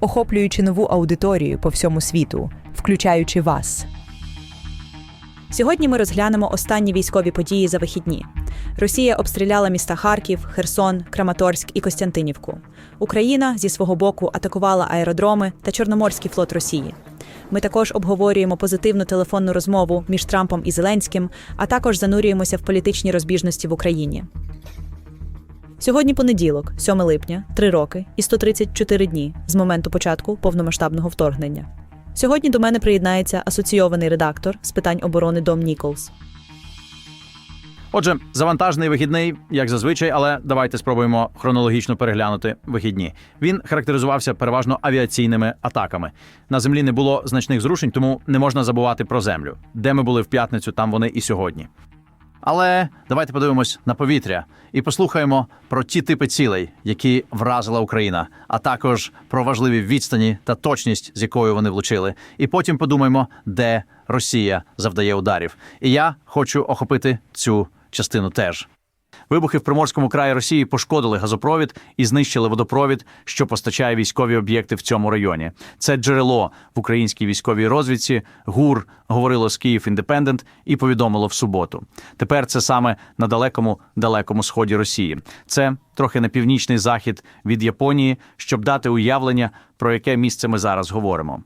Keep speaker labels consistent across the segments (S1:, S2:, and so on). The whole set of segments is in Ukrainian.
S1: охоплюючи нову аудиторію по всьому світу, включаючи вас.
S2: Сьогодні ми розглянемо останні військові події за вихідні. Росія обстріляла міста Харків, Херсон, Краматорськ і Костянтинівку. Україна зі свого боку атакувала аеродроми та Чорноморський флот Росії. Ми також обговорюємо позитивну телефонну розмову між Трампом і Зеленським, а також занурюємося в політичні розбіжності в Україні. Сьогодні понеділок, 7 липня, 3 роки і 134 дні з моменту початку повномасштабного вторгнення. Сьогодні до мене приєднається асоційований редактор з питань оборони Дом Ніколс.
S3: Отже, завантажений вихідний, як зазвичай, але давайте спробуємо хронологічно переглянути вихідні. Він характеризувався переважно авіаційними атаками. На землі не було значних зрушень, тому не можна забувати про землю. Де ми були в п'ятницю, там вони і сьогодні. Але давайте подивимось на повітря і послухаємо про ті типи цілей, які вразила Україна, а також про важливі відстані та точність, з якою вони влучили. І потім подумаємо, де Росія завдає ударів. І я хочу охопити цю частину теж. Вибухи в Приморському краї Росії пошкодили газопровід і знищили водопровід, що постачає військові об'єкти в цьому районі. Це джерело в українській військовій розвідці. ГУР говорило з Київ Індепендент і повідомило в суботу. Тепер це саме на далекому далекому сході Росії. Це трохи на північний захід від Японії, щоб дати уявлення, про яке місце ми зараз говоримо.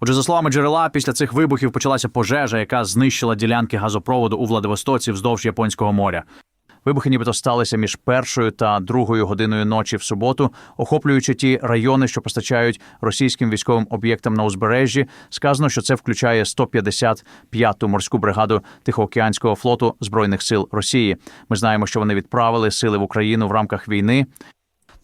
S3: Отже, за словами джерела, після цих вибухів почалася пожежа, яка знищила ділянки газопроводу у Владивостоці вздовж Японського моря. Вибухи нібито сталися між першою та другою годиною ночі в суботу, охоплюючи ті райони, що постачають російським військовим об'єктам на узбережжі. Сказано, що це включає 155-ту морську бригаду Тихоокеанського флоту збройних сил Росії. Ми знаємо, що вони відправили сили в Україну в рамках війни.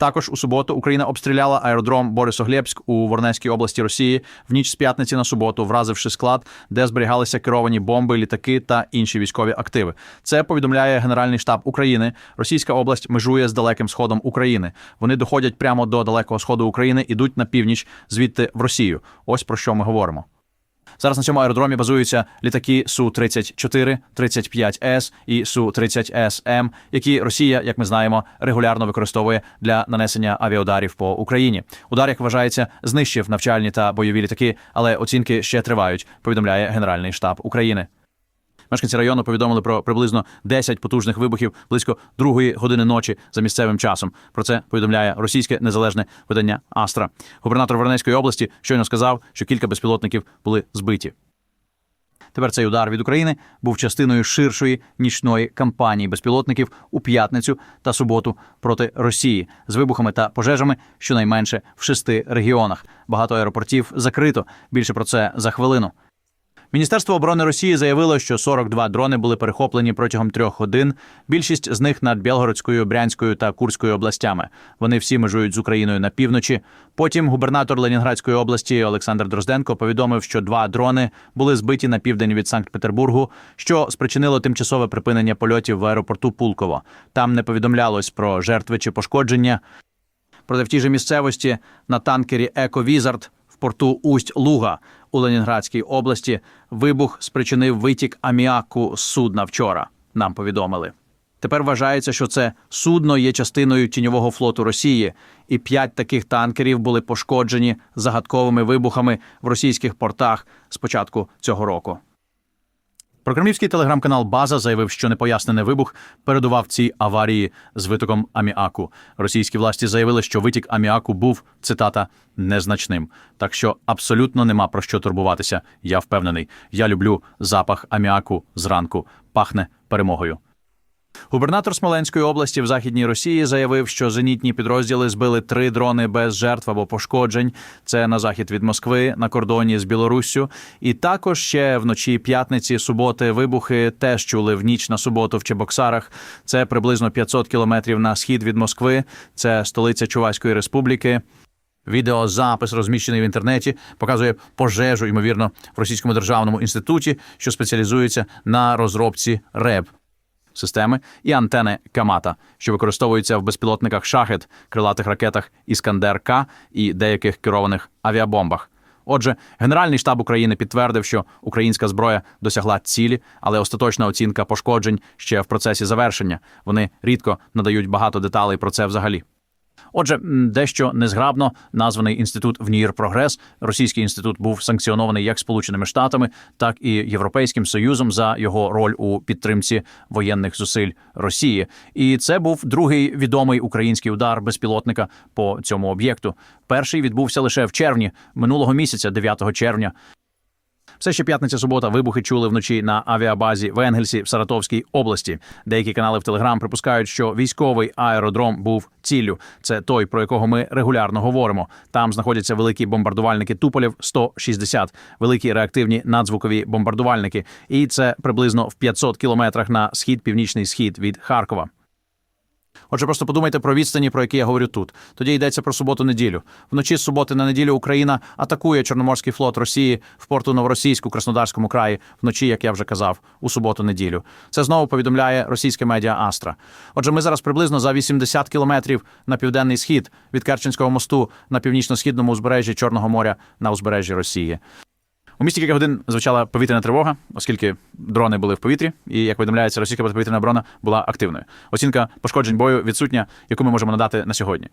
S3: Також у суботу Україна обстріляла аеродром Борисоглєбськ у Воронезькій області Росії в ніч з п'ятниці на суботу, вразивши склад, де зберігалися керовані бомби, літаки та інші військові активи. Це повідомляє Генеральний штаб України. Російська область межує з далеким сходом України. Вони доходять прямо до далекого сходу України, ідуть на північ, звідти в Росію. Ось про що ми говоримо. Зараз на цьому аеродромі базуються літаки Су-34, 35С і Су-30СМ, які Росія, як ми знаємо, регулярно використовує для нанесення авіаударів по Україні. Удар, як вважається, знищив навчальні та бойові літаки, але оцінки ще тривають. Повідомляє Генеральний штаб України. Мешканці району повідомили про приблизно 10 потужних вибухів близько другої години ночі за місцевим часом. Про це повідомляє російське незалежне видання Астра. Губернатор Воронезької області щойно сказав, що кілька безпілотників були збиті. Тепер цей удар від України був частиною ширшої нічної кампанії безпілотників у п'ятницю та суботу проти Росії з вибухами та пожежами щонайменше в шести регіонах. Багато аеропортів закрито. Більше про це за хвилину. Міністерство оборони Росії заявило, що 42 дрони були перехоплені протягом трьох годин. Більшість з них над Білгородською, Брянською та Курською областями. Вони всі межують з Україною на півночі. Потім губернатор Ленінградської області Олександр Дрозденко повідомив, що два дрони були збиті на південь від Санкт-Петербургу, що спричинило тимчасове припинення польотів в аеропорту Пулково. Там не повідомлялось про жертви чи пошкодження. Проте в тій же місцевості на танкері Еко Візард порту Усть Луга у Ленінградській області вибух спричинив витік аміаку з судна вчора. Нам повідомили. Тепер вважається, що це судно є частиною тіньового флоту Росії, і п'ять таких танкерів були пошкоджені загадковими вибухами в російських портах з початку цього року. Прокремлівський телеграм-канал База заявив, що непояснений вибух передував цій аварії з витоком аміаку. Російські власті заявили, що витік аміаку був цитата незначним. Так що абсолютно нема про що турбуватися. Я впевнений. Я люблю запах аміаку зранку. Пахне перемогою. Губернатор Смоленської області в західній Росії заявив, що зенітні підрозділи збили три дрони без жертв або пошкоджень. Це на захід від Москви на кордоні з Білоруссю. І також ще вночі п'ятниці, суботи, вибухи теж чули в ніч на суботу в Чебоксарах. Це приблизно 500 кілометрів на схід від Москви. Це столиця Чуваської республіки. Відеозапис, розміщений в інтернеті, показує пожежу, ймовірно, в російському державному інституті, що спеціалізується на розробці РЕБ системи, і антени Камата, що використовуються в безпілотниках шахет, крилатих ракетах Іскандер К і деяких керованих авіабомбах. Отже, Генеральний штаб України підтвердив, що українська зброя досягла цілі, але остаточна оцінка пошкоджень ще в процесі завершення. Вони рідко надають багато деталей про це взагалі. Отже, дещо незграбно названий інститут ВНІР Прогрес. Російський інститут був санкціонований як Сполученими Штатами, так і Європейським Союзом за його роль у підтримці воєнних зусиль Росії. І це був другий відомий український удар безпілотника по цьому об'єкту. Перший відбувся лише в червні минулого місяця, 9 червня. Все ще п'ятниця субота вибухи чули вночі на авіабазі в Енгельсі в Саратовській області. Деякі канали в Телеграм припускають, що військовий аеродром був ціллю. Це той, про якого ми регулярно говоримо. Там знаходяться великі бомбардувальники Туполів 160, великі реактивні надзвукові бомбардувальники. І це приблизно в 500 кілометрах на схід, північний схід від Харкова. Отже, просто подумайте про відстані, про які я говорю тут. Тоді йдеться про суботу-неділю. Вночі з суботи на неділю Україна атакує Чорноморський флот Росії в порту Новоросійську, Краснодарському краї, вночі, як я вже казав, у суботу-неділю. Це знову повідомляє російське медіа Астра. Отже, ми зараз приблизно за 80 кілометрів на південний схід від Керченського мосту на північно-східному узбережжі Чорного моря на узбережжі Росії. У місті кілька годин звучала повітряна тривога, оскільки дрони були в повітрі, і як повідомляється, російська протиповітряна оборона була активною. Оцінка пошкоджень бою відсутня, яку ми можемо надати на сьогодні.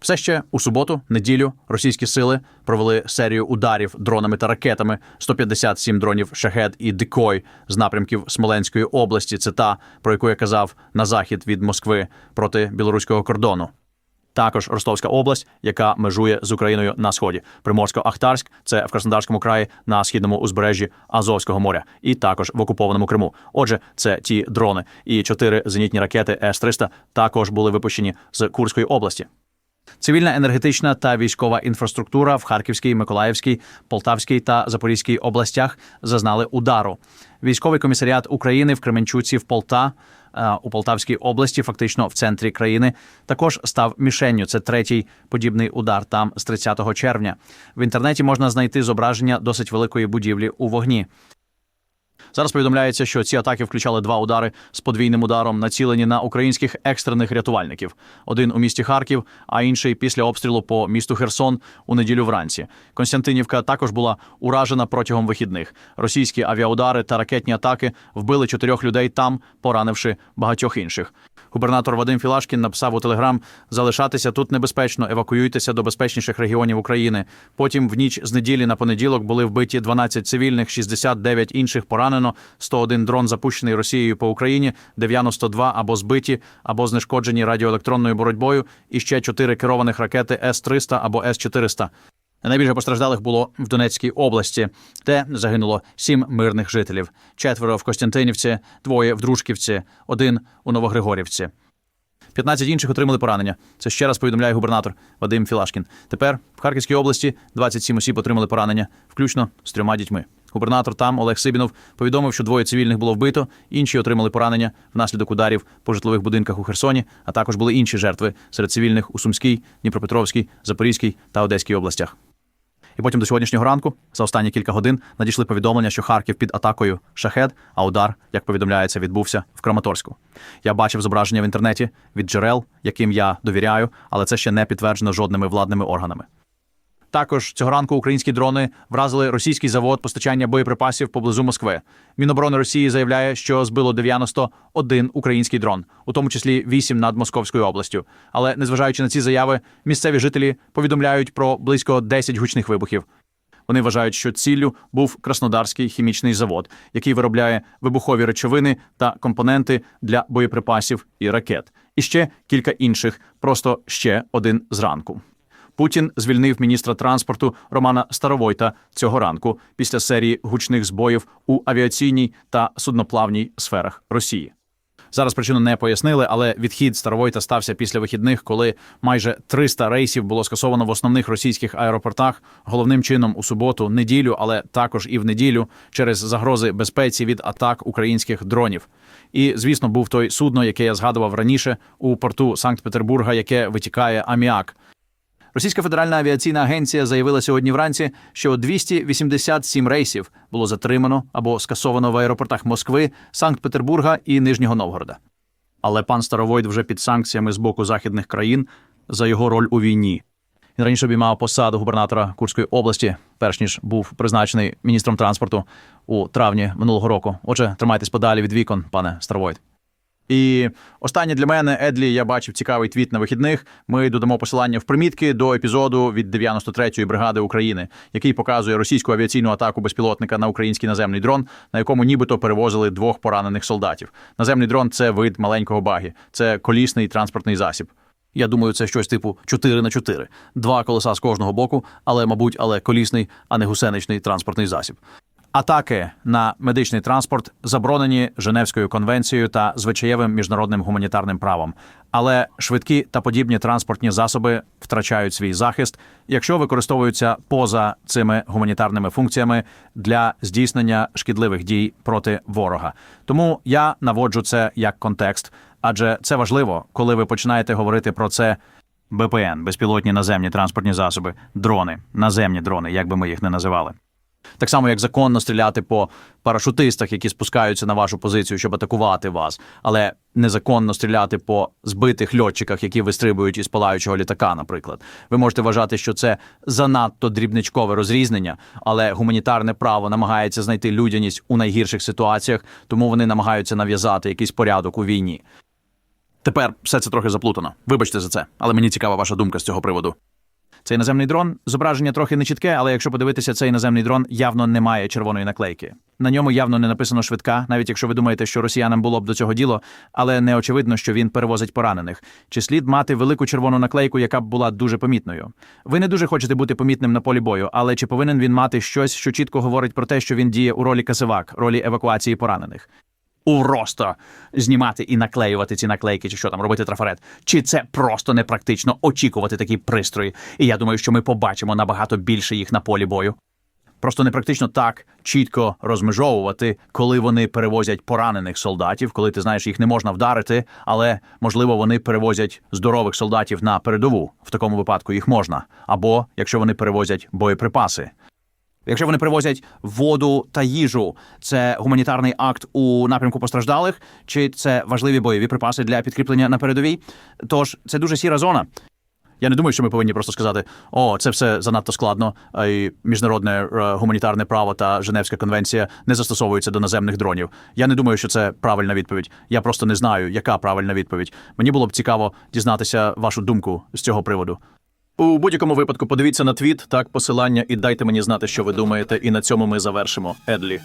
S3: Все ще у суботу, неділю, російські сили провели серію ударів дронами та ракетами. 157 дронів шахет і дикой з напрямків Смоленської області. Це та, про яку я казав, на захід від Москви проти білоруського кордону. Також Ростовська область, яка межує з Україною на сході. Приморсько-Ахтарськ це в Краснодарському краї на східному узбережжі Азовського моря, і також в окупованому Криму. Отже, це ті дрони і чотири зенітні ракети С-300 також були випущені з Курської області. Цивільна енергетична та військова інфраструктура в Харківській, Миколаївській, Полтавській та Запорізькій областях зазнали удару. Військовий комісаріат України в Кременчуці в Полта у Полтавській області, фактично в центрі країни, також став мішенню. Це третій подібний удар там з 30 червня. В інтернеті можна знайти зображення досить великої будівлі у вогні. Зараз повідомляється, що ці атаки включали два удари з подвійним ударом, націлені на українських екстрених рятувальників: один у місті Харків, а інший після обстрілу по місту Херсон у неділю вранці. Константинівка також була уражена протягом вихідних. Російські авіаудари та ракетні атаки вбили чотирьох людей там, поранивши багатьох інших. Губернатор Вадим Філашкін написав у телеграм: залишатися тут небезпечно, евакуюйтеся до безпечніших регіонів України. Потім в ніч з неділі на понеділок були вбиті 12 цивільних, 69 інших поранено, 101 дрон запущений Росією по Україні, 92 або збиті, або знешкоджені радіоелектронною боротьбою, і ще 4 керованих ракети С-300 або С-400. Найбільше постраждалих було в Донецькій області, де загинуло сім мирних жителів: четверо в Костянтинівці, двоє в Дружківці, один у Новогригорівці. 15 інших отримали поранення. Це ще раз повідомляє губернатор Вадим Філашкін. Тепер в Харківській області 27 осіб отримали поранення, включно з трьома дітьми. Губернатор там Олег Сибінов повідомив, що двоє цивільних було вбито, інші отримали поранення внаслідок ударів по житлових будинках у Херсоні, а також були інші жертви серед цивільних у Сумській, Дніпропетровській, Запорізькій та Одеській областях. І потім до сьогоднішнього ранку, за останні кілька годин, надійшли повідомлення, що Харків під атакою шахед, а удар, як повідомляється, відбувся в Краматорську. Я бачив зображення в інтернеті від джерел, яким я довіряю, але це ще не підтверджено жодними владними органами. Також цього ранку українські дрони вразили російський завод постачання боєприпасів поблизу Москви. Міноборони Росії заявляє, що збило 91 український дрон, у тому числі 8 над Московською областю. Але незважаючи на ці заяви, місцеві жителі повідомляють про близько 10 гучних вибухів. Вони вважають, що ціллю був Краснодарський хімічний завод, який виробляє вибухові речовини та компоненти для боєприпасів і ракет. І ще кілька інших, просто ще один зранку. Путін звільнив міністра транспорту Романа Старовойта цього ранку після серії гучних збоїв у авіаційній та судноплавній сферах Росії. Зараз причину не пояснили, але відхід Старовойта стався після вихідних, коли майже 300 рейсів було скасовано в основних російських аеропортах, головним чином у суботу, неділю, але також і в неділю через загрози безпеці від атак українських дронів. І, звісно, був той судно, яке я згадував раніше у порту Санкт-Петербурга, яке витікає аміак. Російська федеральна авіаційна агенція заявила сьогодні вранці, що 287 рейсів було затримано або скасовано в аеропортах Москви, Санкт-Петербурга і Нижнього Новгорода. Але пан Старовойт вже під санкціями з боку західних країн за його роль у війні. Він раніше обіймав посаду губернатора Курської області, перш ніж був призначений міністром транспорту у травні минулого року. Отже, тримайтесь подалі від вікон, пане Старовойт. І останнє для мене, Едлі, я бачив цікавий твіт на вихідних. Ми додамо посилання в примітки до епізоду від 93-ї бригади України, який показує російську авіаційну атаку безпілотника на український наземний дрон, на якому нібито перевозили двох поранених солдатів. Наземний дрон це вид маленького багі, це колісний транспортний засіб. Я думаю, це щось типу 4 на 4. Два колеса з кожного боку, але, мабуть, але колісний, а не гусеничний транспортний засіб. Атаки на медичний транспорт заборонені Женевською конвенцією та звичаєвим міжнародним гуманітарним правом. Але швидкі та подібні транспортні засоби втрачають свій захист, якщо використовуються поза цими гуманітарними функціями для здійснення шкідливих дій проти ворога. Тому я наводжу це як контекст, адже це важливо, коли ви починаєте говорити про це. БПН, безпілотні наземні транспортні засоби, дрони, наземні дрони, як би ми їх не називали. Так само, як законно стріляти по парашутистах, які спускаються на вашу позицію, щоб атакувати вас, але незаконно стріляти по збитих льотчиках, які вистрибують із палаючого літака, наприклад. Ви можете вважати, що це занадто дрібничкове розрізнення, але гуманітарне право намагається знайти людяність у найгірших ситуаціях, тому вони намагаються нав'язати якийсь порядок у війні. Тепер все це трохи заплутано. Вибачте за це, але мені цікава ваша думка з цього приводу. Цей наземний дрон зображення трохи нечітке, але якщо подивитися, цей наземний дрон явно не має червоної наклейки. На ньому явно не написано швидка, навіть якщо ви думаєте, що росіянам було б до цього діло, але не очевидно, що він перевозить поранених. Чи слід мати велику червону наклейку, яка б була дуже помітною? Ви не дуже хочете бути помітним на полі бою, але чи повинен він мати щось, що чітко говорить про те, що він діє у ролі касивак, ролі евакуації поранених? Уросто знімати і наклеювати ці наклейки, чи що там робити трафарет. Чи це просто непрактично очікувати такі пристрої? І я думаю, що ми побачимо набагато більше їх на полі бою. Просто непрактично так чітко розмежовувати, коли вони перевозять поранених солдатів, коли ти знаєш, їх не можна вдарити, але можливо вони перевозять здорових солдатів на передову. В такому випадку їх можна. Або якщо вони перевозять боєприпаси. Якщо вони привозять воду та їжу, це гуманітарний акт у напрямку постраждалих, чи це важливі бойові припаси для підкріплення на передовій? Тож це дуже сіра зона. Я не думаю, що ми повинні просто сказати: о, це все занадто складно, й міжнародне е, гуманітарне право та Женевська конвенція не застосовуються до наземних дронів. Я не думаю, що це правильна відповідь. Я просто не знаю, яка правильна відповідь. Мені було б цікаво дізнатися вашу думку з цього приводу. У будь-якому випадку подивіться на твіт, так посилання, і дайте мені знати, що ви думаєте. І на цьому ми завершимо. Едлі.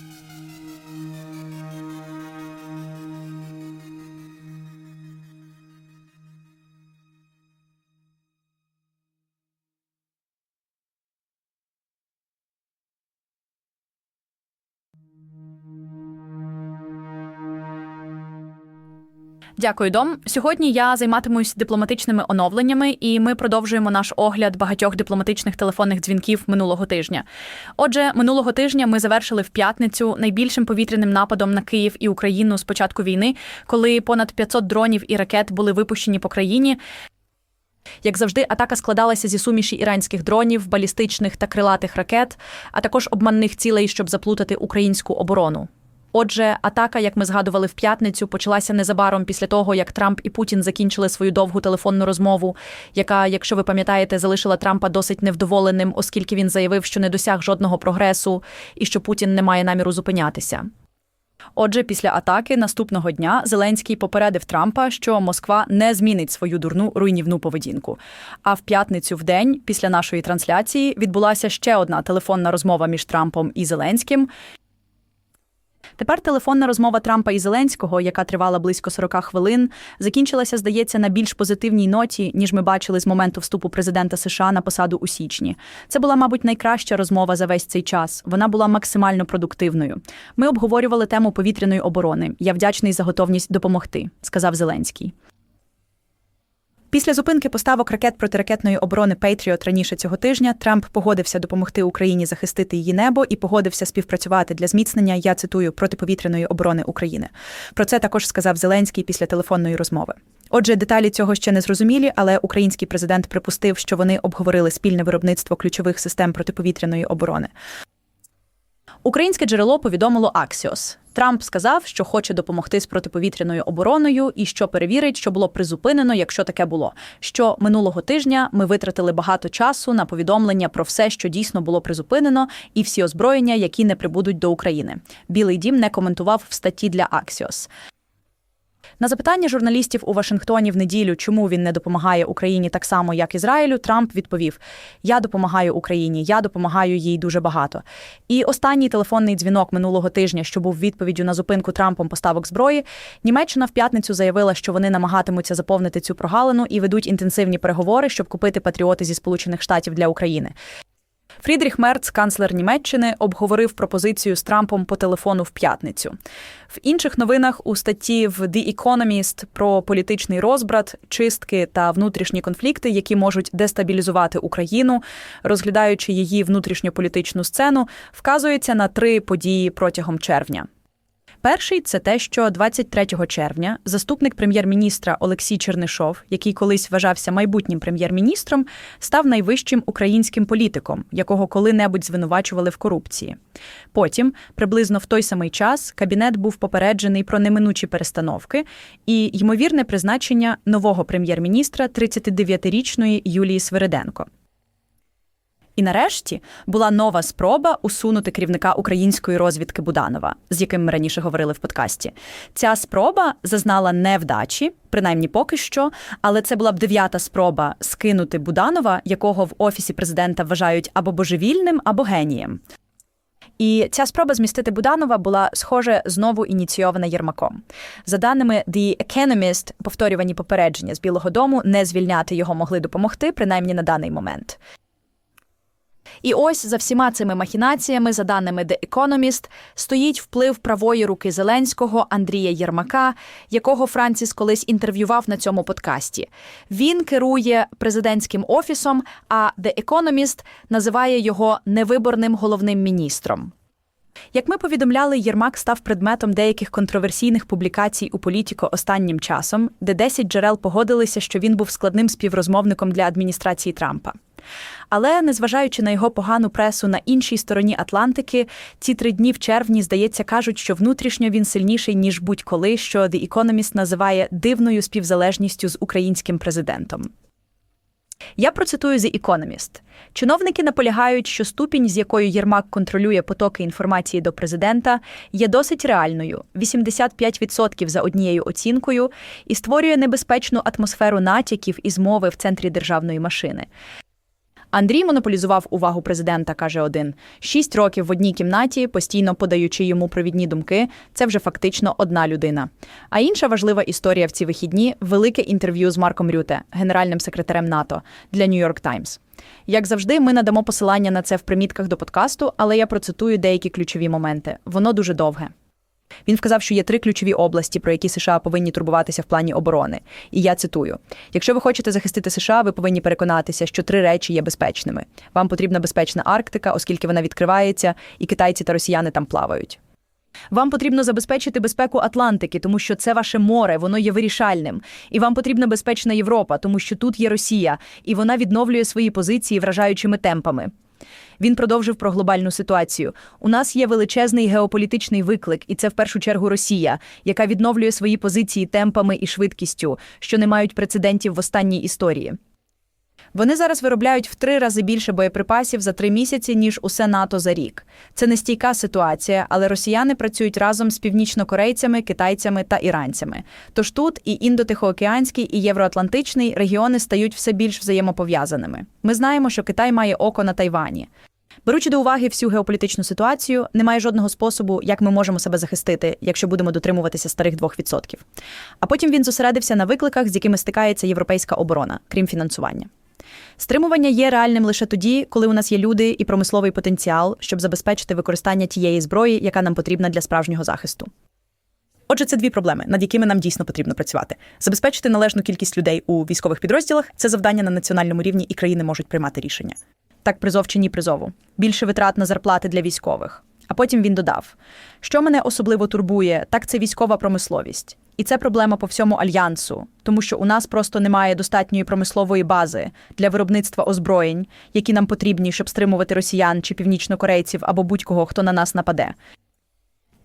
S4: Дякую, Дом. Сьогодні я займатимусь дипломатичними оновленнями, і ми продовжуємо наш огляд багатьох дипломатичних телефонних дзвінків минулого тижня. Отже, минулого тижня ми завершили в п'ятницю найбільшим повітряним нападом на Київ і Україну з початку війни, коли понад 500 дронів і ракет були випущені по країні. Як завжди, атака складалася зі суміші іранських дронів, балістичних та крилатих ракет, а також обманних цілей, щоб заплутати українську оборону. Отже, атака, як ми згадували в п'ятницю, почалася незабаром після того, як Трамп і Путін закінчили свою довгу телефонну розмову, яка, якщо ви пам'ятаєте, залишила Трампа досить невдоволеним, оскільки він заявив, що не досяг жодного прогресу і що Путін не має наміру зупинятися. Отже, після атаки наступного дня Зеленський попередив Трампа, що Москва не змінить свою дурну руйнівну поведінку. А в п'ятницю в день, після нашої трансляції, відбулася ще одна телефонна розмова між Трампом і Зеленським. Тепер телефонна розмова Трампа і Зеленського, яка тривала близько 40 хвилин, закінчилася, здається, на більш позитивній ноті, ніж ми бачили з моменту вступу президента США на посаду у січні. Це була, мабуть, найкраща розмова за весь цей час. Вона була максимально продуктивною. Ми обговорювали тему повітряної оборони. Я вдячний за готовність допомогти, сказав Зеленський. Після зупинки поставок ракет протиракетної оборони Пейтріот раніше цього тижня Трамп погодився допомогти Україні захистити її небо і погодився співпрацювати для зміцнення, я цитую, протиповітряної оборони України. Про це також сказав Зеленський після телефонної розмови.
S2: Отже, деталі цього ще не зрозумілі, але український президент припустив, що вони обговорили спільне виробництво ключових систем протиповітряної оборони.
S4: Українське джерело повідомило Axios. Трамп сказав, що хоче допомогти з протиповітряною обороною і що перевірить, що було призупинено, якщо таке було. Що минулого тижня ми витратили багато часу на повідомлення про все, що дійсно було призупинено, і всі озброєння, які не прибудуть до України. Білий дім не коментував в статті для Axios. На запитання журналістів у Вашингтоні в неділю, чому він не допомагає Україні так само, як Ізраїлю, Трамп відповів: Я допомагаю Україні, я допомагаю їй дуже багато. І останній телефонний дзвінок минулого тижня, що був відповіддю на зупинку Трампом поставок зброї, Німеччина в п'ятницю заявила, що вони намагатимуться заповнити цю прогалину і ведуть інтенсивні переговори, щоб купити патріоти зі Сполучених Штатів для України. Фрідріх Мерц, канцлер Німеччини, обговорив пропозицію з Трампом по телефону в п'ятницю. В інших новинах у статті в The Economist про політичний розбрат, чистки та внутрішні конфлікти, які можуть дестабілізувати Україну, розглядаючи її внутрішньополітичну сцену, вказується на три події протягом червня. Перший це те, що 23 червня заступник прем'єр-міністра Олексій Чернишов, який колись вважався майбутнім прем'єр-міністром, став найвищим українським політиком, якого коли-небудь звинувачували в корупції. Потім, приблизно в той самий час, кабінет був попереджений про неминучі перестановки і ймовірне призначення нового прем'єр-міністра 39-річної Юлії Свириденко. І нарешті була нова спроба усунути керівника української розвідки Буданова, з яким ми раніше говорили в подкасті. Ця спроба зазнала невдачі, принаймні поки що, але це була б дев'ята спроба скинути Буданова, якого в офісі президента вважають або божевільним, або генієм. І ця спроба змістити Буданова була, схоже, знову ініційована Єрмаком. За даними The Economist, повторювані попередження з Білого Дому не звільняти його могли допомогти, принаймні на даний момент. І ось за всіма цими махінаціями, за даними The Economist, стоїть вплив правої руки Зеленського Андрія Єрмака, якого Франціс колись інтерв'ював на цьому подкасті. Він керує президентським офісом, а The Economist називає його невиборним головним міністром. Як ми повідомляли, Єрмак став предметом деяких контроверсійних публікацій у політико останнім часом, де 10 джерел погодилися, що він був складним співрозмовником для адміністрації Трампа. Але незважаючи на його погану пресу на іншій стороні Атлантики, ці три дні в червні, здається, кажуть, що внутрішньо він сильніший ніж будь-коли, що The Economist називає дивною співзалежністю з українським президентом. Я процитую The Economist. Чиновники наполягають, що ступінь, з якою Єрмак контролює потоки інформації до президента, є досить реальною 85% за однією оцінкою, і створює небезпечну атмосферу натяків і змови в центрі державної машини. Андрій монополізував увагу президента, каже один. Шість років в одній кімнаті, постійно подаючи йому провідні думки, це вже фактично одна людина. А інша важлива історія в ці вихідні велике інтерв'ю з Марком Рюте, генеральним секретарем НАТО для York Times. Як завжди, ми надамо посилання на це в примітках до подкасту, але я процитую деякі ключові моменти. Воно дуже довге. Він вказав, що є три ключові області, про які США повинні турбуватися в плані оборони. І я цитую: якщо ви хочете захистити США, ви повинні переконатися, що три речі є безпечними. Вам потрібна безпечна Арктика, оскільки вона відкривається, і китайці та росіяни там плавають. Вам потрібно забезпечити безпеку Атлантики, тому що це ваше море, воно є вирішальним. І вам потрібна безпечна Європа, тому що тут є Росія, і вона відновлює свої позиції вражаючими темпами. Він продовжив про глобальну ситуацію. У нас є величезний геополітичний виклик, і це в першу чергу Росія, яка відновлює свої позиції темпами і швидкістю, що не мають прецедентів в останній історії. Вони зараз виробляють в три рази більше боєприпасів за три місяці, ніж усе НАТО за рік. Це не стійка ситуація, але росіяни працюють разом з північнокорейцями, китайцями та іранцями. Тож тут і індотихоокеанський, і євроатлантичний регіони стають все більш взаємопов'язаними. Ми знаємо, що Китай має око на Тайвані. Беручи до уваги всю геополітичну ситуацію, немає жодного способу, як ми можемо себе захистити, якщо будемо дотримуватися старих 2%. А потім він зосередився на викликах, з якими стикається європейська оборона, крім фінансування. Стримування є реальним лише тоді, коли у нас є люди і промисловий потенціал, щоб забезпечити використання тієї зброї, яка нам потрібна для справжнього захисту. Отже, це дві проблеми, над якими нам дійсно потрібно працювати. Забезпечити належну кількість людей у військових підрозділах це завдання на національному рівні, і країни можуть приймати рішення. Так призов чи ні призову. Більше витрат на зарплати для військових. А потім він додав: що мене особливо турбує, так це військова промисловість. І це проблема по всьому альянсу, тому що у нас просто немає достатньої промислової бази для виробництва озброєнь, які нам потрібні, щоб стримувати росіян чи північнокорейців або будь-кого, хто на нас нападе.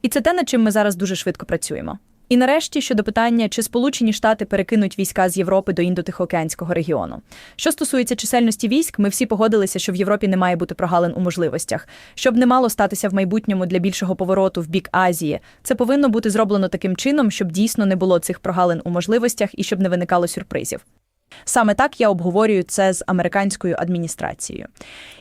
S4: І це те, над чим ми зараз дуже швидко працюємо. І нарешті щодо питання, чи Сполучені Штати перекинуть війська з Європи до індотихоокеанського регіону. Що стосується чисельності військ, ми всі погодилися, що в Європі не має бути прогалин у можливостях. Щоб не мало статися в майбутньому для більшого повороту в бік Азії, це повинно бути зроблено таким чином, щоб дійсно не було цих прогалин у можливостях і щоб не виникало сюрпризів. Саме так я обговорюю це з американською адміністрацією.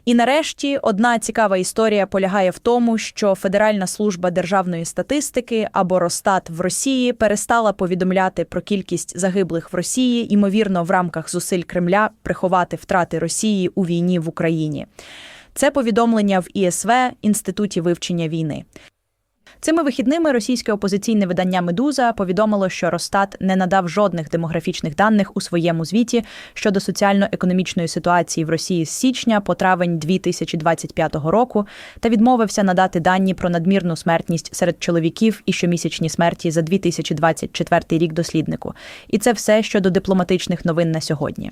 S4: І нарешті одна цікава історія полягає в тому, що Федеральна служба державної статистики або Росстат в Росії перестала повідомляти про кількість загиблих в Росії, ймовірно, в рамках зусиль Кремля приховати втрати Росії у війні в Україні. Це повідомлення в ІСВ Інституті вивчення війни. Цими вихідними російське опозиційне видання Медуза повідомило, що Росстат не надав жодних демографічних даних у своєму звіті щодо соціально-економічної ситуації в Росії з січня по травень 2025 року та відмовився надати дані про надмірну смертність серед чоловіків і щомісячні смерті за 2024 рік досліднику. І це все щодо дипломатичних новин на сьогодні.